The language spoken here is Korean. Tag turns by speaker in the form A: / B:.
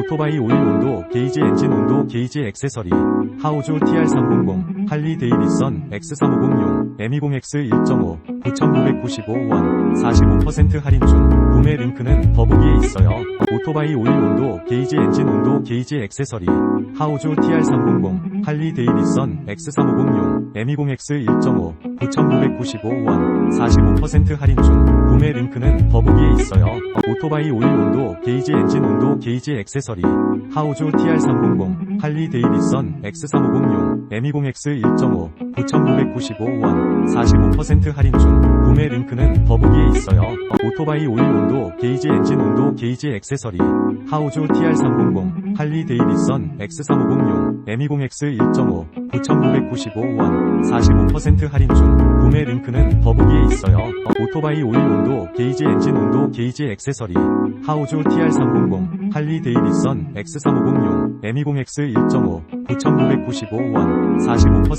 A: 오토바이 오일 온도, 게이지 엔진 온도, 게이지 액세서리, 하우조 TR300, 할리 데이비선 X350용, M20X 1.5, 9,995원, 45% 할인 중, 구매 링크는 더보기에 있어요. 오토바이 오일 온도, 게이지 엔진 온도, 게이지 액세서리, 하우조 TR300, 할리 데이비선 X350용, M20X 1.5, 9,995원, 45% 할인 중, 구매 링크는 더보기에 있어요. 오토바이 오일 온도, 게이지 엔진 온도, 게이지 액세서리, 하우조 TR300, 할리 데이비선 X350용, M20X 1.5, 9,995원, 45% 할인 중, 구매 링크는 더보기에 있어요. 오토바이 오일 온도, 게이지 엔진 온도, 게이지 액세서리, 하우조 TR300, 할리 데이비선 X350용, M20X 1.5, 9,995원, 45% 할인 중, 구매 링크는 더보기에 있어요. 오토바이 오일 온도, 게이지 엔진 온도, 게이지 액세서리, 하우조 TR300, 할리 데이비선 X350용, M20X 1.5, 9,995원, 45%